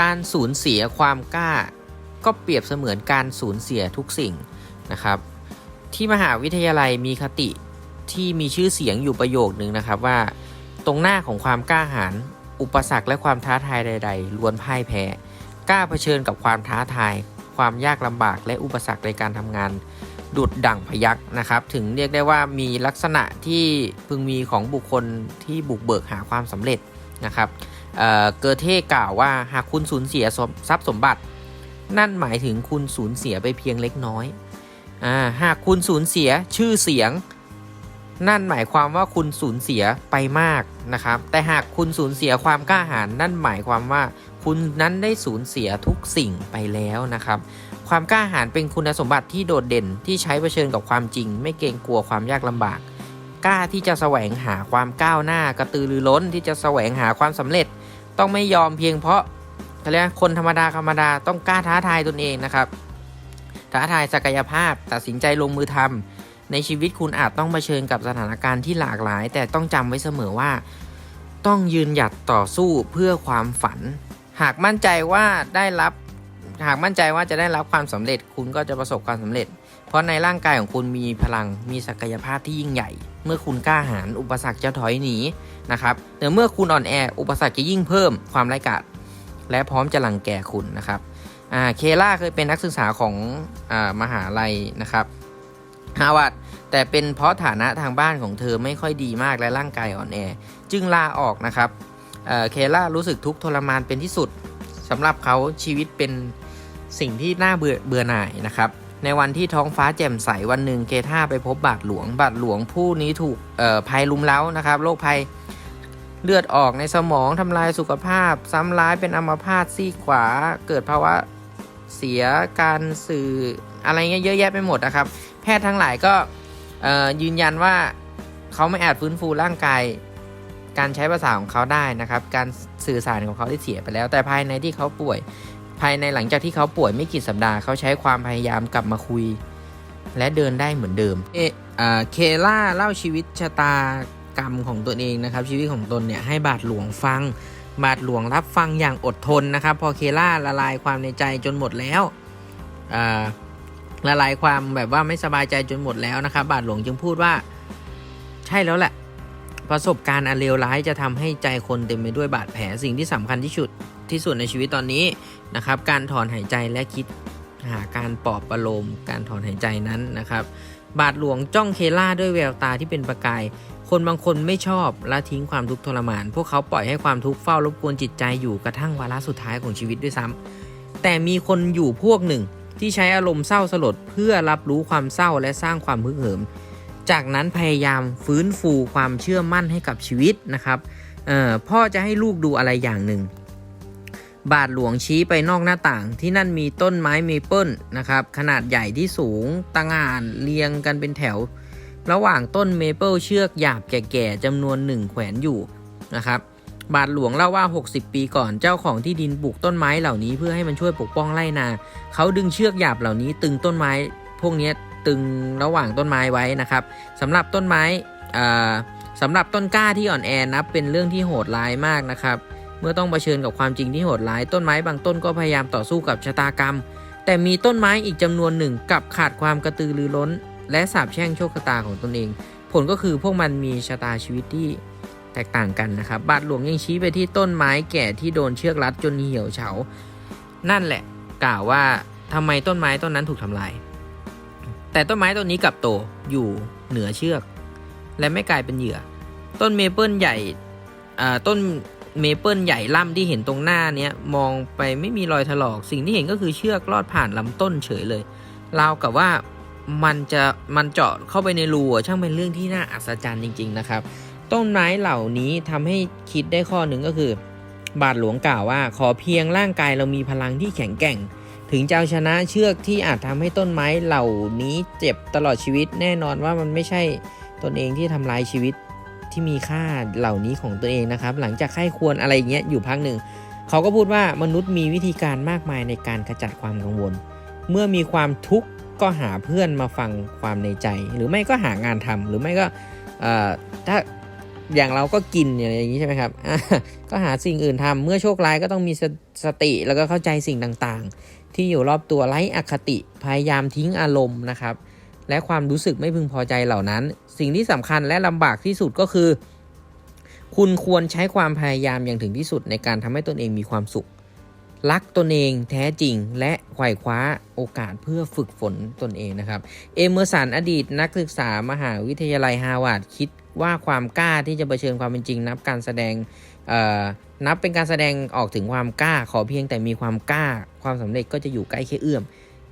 การสูญเสียความกล้า ก็เปรียบเสมือนการสูญเสียทุกสิ่งนะครับ ที่มหาวิทยาลัยมีคติที่มีชื่อเสียงอยู่ประโยคนึงนะครับว่า ตรงหน้าของความกล้าหาญอุปสรรคและความท้าทายใด ๆล้วนพ่ายแพ้กล้าเผชิญกับความท้าทาย ความยากลำบากและอุปสรรคในการทำงาน ดุดดั่งพยักนะครับ ถึงเรียกได้ว่ามีลักษณะที่พึงมีของบุคคลที่บุกเบิกหาความสำเร็จนะครับ เกอเท่กล่าวว่าหากคุณสูญเสียทรัพย์สมบัติ นั่นหมายถึงคุณสูญเสียไปเพียงเล็กน้อยอหากคุณสูญเสียชื่อเสียง นั่นหมายความว่าคุณสูญเสียไปมากนะครับ แต่หากคุณสูญเสียความกล้าหาญนั่นหมายความว่าคุณนั้นได้สูญเสียทุกสิ่งไปแล้วนะครับ ความกล้าหาญเป็นคุณสมบัติที่โดดเด่นที่ใช้เผชิญกับความจริง ไม่เกรงกลัวความยากลำบาก กล้าที่จะแสวงหาความก้าวหน้า กระตือรือร้นที่จะแสวงหาความสำเร็จ ต้องไม่ยอมเพียงเพราะเขาเรียกคนธรรมดาธรรมดาต้องกล้าท้าทายตนเองนะครับ ท้าทายศักยภาพตัดสินใจลงมือทำในชีวิตคุณอาจต้องเผชิญกับสถานการณ์ที่หลากหลาย แต่ต้องจำไว้เสมอว่า ต้องยืนหยัดต่อสู้เพื่อความฝัน หากมั่นใจว่าได้รับหากมั่นใจว่าจะได้รับความสำเร็จคุณก็จะประสบความสำเร็จ เพราะในร่างกายของคุณมีพลังมีศักยภาพที่ยิ่งใหญ่ เมื่อคุณกล้าหาญอุปสรรคจะถอยหนีนะครับแต่เมื่อคุณอ่อนแออุปสรรคจะยิ่งเพิ่มความไร้กาจและพร้อมจะหลังแก่คุณนะครับอ่าเคล่าเคยเป็นนักศึกษาของอมหาลัยนะครับฮาวาดแต่เป็นเพราะฐานะทางบ้านของเธอไม่ค่อยดีมากและร่างกายอ่อนแอ จึงลาออกนะครับเออเคล่ารู้สึกทุกข์ทรมานเป็นที่สุดสำหรับเขาชีวิตเป็นสิ่งที่น่าเบื่อเบื่อหน่ายนะครับ ในวันที่ท้องฟ้าแจ่มใสวันหนึ่งเกท่าไปพบบาทหลวง บาทหลวงผู้นี้ถูกภัยลุมเล้านะครับโรคภัยเลือดออกในสมองทำลายสุขภาพ ซ้ำร้ายเป็นอัมพาตซีขวา เกิดภาวะเสียการสื่ออะไรเงี้ยเยอะแยะไปหมดนะครับ แพทย์ทั้งหลายก็ยืนยันว่าเขาไม่อาจฟื้นฟูร่างกาย การใช้ภาษาของเขาได้นะครับ การสื่อสารของเขาได้เสียไปแล้ว แต่ภายในที่เขาป่วย ภายในหลังจากที่เขาป่วยไม่กี่สัปดาห์เขาใช้ความพยายามกลับมาคุย และเดินได้เหมือนเดิมเอ,อเคล่าเล่าชีวิตชะตากรรมของตนเองนะครับ ชีวิตของตนเนี่ยให้บาทหลวงฟัง บาทหลวงรับฟังอย่างอดทนนะครับ พอเคล่าละลายความในใจจนหมดแล้วละลายความแบบว่าไม่สบายใจจนหมดแล้วนะครับ บาทหลวงจึงพูดว่า ใช่แล้วแหละ ประสบการณ์อันเลวร้ายจะทำให้ใจคนเต็มไปด้วยบาดแผลสิ่งที่สำคัญที่สุด ที่สุดในชีวิตตอนนี้นะครับ การถอนหายใจและคิดหาการปลอบประโลมการถอนหายใจนั้นนะครับ บาทหลวงจ้องเคล่าด้วยแววตาที่เป็นประกาย คนบางคนไม่ชอบและทิ้งความทุกข์ทรมาน พวกเขาปล่อยให้ความทุกข์เฝ้ารบกวนจิตใจอยู่กระทั่งวาระสุดท้ายของชีวิตด้วยซ้ำแต่มีคนอยู่พวกหนึ่งที่ใช้อารมณ์เศร้าสลดเพื่อรับรู้ความเศร้าและสร้างความฮึกเหิม จากนั้นพยายามฟื้นฟูความเชื่อมั่นให้กับชีวิตนะครับพ่อจะให้ลูกดูอะไรอย่างหนึ่ง บาทหลวงชี้ไปนอกหน้าต่างที่นั่นมีต้นไม้เมเปิลนะครับ ขนาดใหญ่ที่สูงตะงานเรียงกันเป็นแถว ระหว่างต้นเมเปิลเชือกหยาบแก่ๆจำนวนหนึ่งแขวนอยู่นะครับ บาทหลวงเล่าว่า 60 ปีก่อนเจ้าของที่ดินปลูกต้นไม้เหล่านี้เพื่อให้มันช่วยปกป้องไร่นาเขาดึงเชือกหยาบเหล่านี้ ตึงต้นไม้พวกนี้ตึงระหว่างต้นไม้ไว้นะครับสำหรับต้นไม้สำหรับต้นกล้าที่อ่อนแอนับเป็นเรื่องที่โหดร้ายมากนะครับ เมื่อต้องเผชิญกับความจริงที่โหดร้าย ต้นไม้บางต้นก็พยายามต่อสู้กับชะตากรรม แต่มีต้นไม้อีกจำนวนหนึ่งกลับขาดความกระตือรือร้น และสาบแช่งโชคชะตาของตนเอง ผลก็คือพวกมันมีชะตาชีวิตที่แตกต่างกันนะครับ บาทหลวงยังชี้ไปที่ต้นไม้แก่ที่โดนเชือกรัดจนเหี่ยวเฉา นั่นแหละ กล่าวว่าทำไมต้นไม้ต้นนั้นถูกทำลาย แต่ต้นไม้ต้นนี้กลับโตอยู่เหนือเชือก และไม่กลายเป็นเหยื่อ ต้นเมเปิลใหญ่อ่าต้น เมเปิลใหญ่ล่ำที่เห็นตรงหน้าเนี้ยมองไปไม่มีรอยถลอก สิ่งที่เห็นก็คือเชือกลอดผ่านลำต้นเฉยเลยราวกับว่ามันจะมันเจาะเข้าไปในรูอะช่างเป็นเรื่องที่น่าอัศจรรย์จริง ๆ นะครับ ต้นไม้เหล่านี้ทำให้คิดได้ข้อหนึ่งก็คือ บาทหลวงกล่าวว่า ขอเพียงร่างกายเรามีพลังที่แข็งแกร่ง ถึงจะเอาชนะเชือกที่อาจทำให้ต้นไม้เหล่านี้เจ็บตลอดชีวิต แน่นอนว่ามันไม่ใช่ตนเองที่ทำลายชีวิต ที่มีค่าเหล่านี้ของตัวเองนะครับ หลังจากไข้ควรอะไรอย่างเงี้ยอยู่พักหนึ่งเขาก็พูดว่ามนุษย์มีวิธีการมากมายในการขจัดความกังวล เมื่อมีความทุกข์ก็หาเพื่อนมาฟังความในใจ หรือไม่ก็หางานทำหรือไม่ก็ถ้าอย่างเราก็กินอย่างนี้ใช่ไหมครับ ก็หาสิ่งอื่นทำเมื่อโชคร้ายก็ต้องมีสสติแล้วก็เข้าใจสิ่งต่างๆ ที่อยู่รอบตัวไร้อคติพยายามทิ้งอารมณ์นะครับ และความรู้สึกไม่พึงพอใจเหล่านั้น สิ่งที่สำคัญและลำบากที่สุดก็คือ คุณควรใช้ความพยายามอย่างถึงที่สุดในการทำให้ตนเองมีความสุข รักตนเองแท้จริงและไขว่คว้าโอกาสเพื่อฝึกฝนตนเองนะครับ เอเมอร์สันอดีตนักศึกษามหาวิทยาลัยฮาวาดคิดว่าความกล้าที่จะเผชิญความเป็นจริง นับการแสดงนับเป็นการแสดงออกถึงความกล้า ขอเพียงแต่มีความกล้า ความสำเร็จก็จะอยู่ใกล้แค่เอื้อม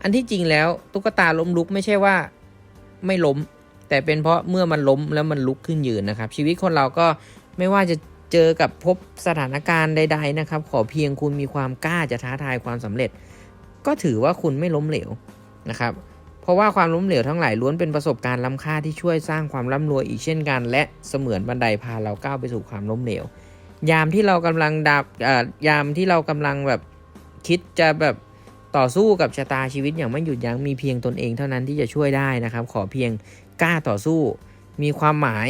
อันที่จริงแล้วตุ๊กตาล้มลุกไม่ใช่ว่า ไม่ล้ม แต่เป็นเพราะเมื่อมันล้มแล้วมันลุกขึ้นยืนนะครับ ชีวิตคนเราก็ไม่ว่าจะเจอกับพบสถานการณ์ใด ๆนะครับ ขอเพียงคุณมีความกล้าจะท้าทายความสำเร็จ ก็ถือว่าคุณไม่ล้มเหลวนะครับ เพราะว่าความล้มเหลวทั้งหลายล้วนเป็นประสบการณ์ล้ำค่าที่ช่วยสร้างความร่ำรวยอีกเช่นกัน และเสมือนบันไดพาเราก้าวไปสู่ความล้มเหลวยามที่เรากำลังดับอ่อยามที่เรากำลังแบบคิดจะแบบ ต่อสู้กับชะตาชีวิตอย่างไม่หยุดยั้งมีเพียงตนเองเท่านั้นที่จะช่วยได้นะครับ ขอเพียงกล้าต่อสู้ มีความหมาย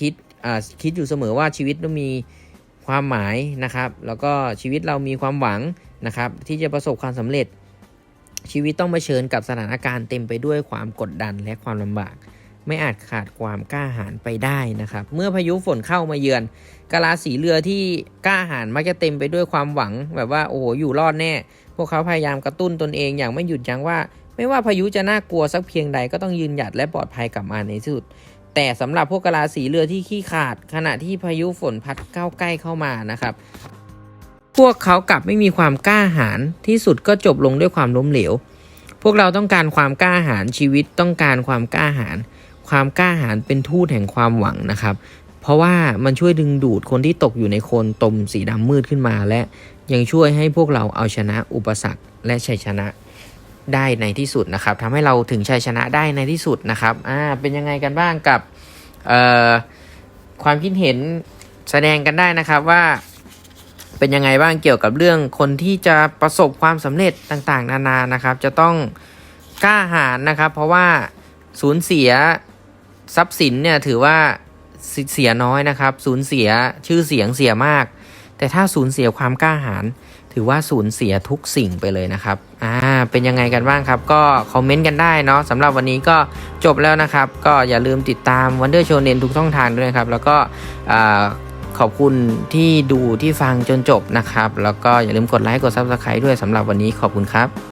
คิดคิดอยู่เสมอว่าชีวิตต้องมีความหมายนะครับ แล้วก็ชีวิตเรามีความหวังนะครับ ที่จะประสบความสำเร็จ ชีวิตต้องเผชิญกับสถานการณ์เต็มไปด้วยความกดดันและความลำบาก ไม่อาจขาดความกล้าหาญไปได้นะครับ เมื่อพายุฝนเข้ามาเยือนกะลาสีเรือที่กล้าหาญมักจะเต็มไปด้วยความหวัง แบบว่าโอ้โหอยู่รอดแน่ พวกเขาพยายามกระตุ้นตนเองอย่างไม่หยุดยั้งว่า ไม่ว่าพายุจะน่ากลัวสักเพียงใดก็ต้องยืนหยัดและปลอดภัยกลับมาในที่สุด แต่สำหรับพวกกะลาสีเรือที่ขี้ขาด ขณะที่พายุฝนพัดเข้าใกล้เข้ามานะครับพวกเขากลับไม่มีความกล้าหาญที่สุดก็จบลงด้วยความล้มเหลว พวกเราต้องการความกล้าหาญชีวิตต้องการความกล้าหาญ ความกล้าหาญเป็นทูตแห่งความหวังนะครับ เพราะว่ามันช่วยดึงดูดคนที่ตกอยู่ในโคลนตมสีดำมืดขึ้นมา และยังช่วยให้พวกเราเอาชนะอุปสรรคและชัยชนะได้ในที่สุดนะครับทำให้เราถึงชัยชนะได้ในที่สุดนะครับอ่าเป็นยังไงกันบ้างกับเอ่อความคิดเห็นแสดงกันได้นะครับว่าเป็นยังไงบ้างเกี่ยวกับเรื่องคนที่จะประสบความสำเร็จต่างๆ นานานะครับ จะต้องกล้าหาญนะครับ เพราะว่าสูญเสีย ทรัพย์สินเนี่ยถือว่าเสียน้อยนะครับสูญเสียชื่อเสียงเสียมาก แต่ถ้าสูญเสียความกล้าหาญถือว่าสูญเสียทุกสิ่งไปเลยนะครับอ่าเป็นยังไงกันบ้างครับ ก็คอมเมนต์กันได้เนาะสำหรับวันนี้ก็จบแล้วนะครับ ก็อย่าลืมติดตาม Wonder Show เนทุกช่องทางด้วยครับ แล้วก็ขอบคุณที่ดูที่ฟังจนจบนะครับ แล้วก็อย่าลืมกดไลค์กด Subscribe ด้วยสำหรับวันนี้ขอบคุณครับ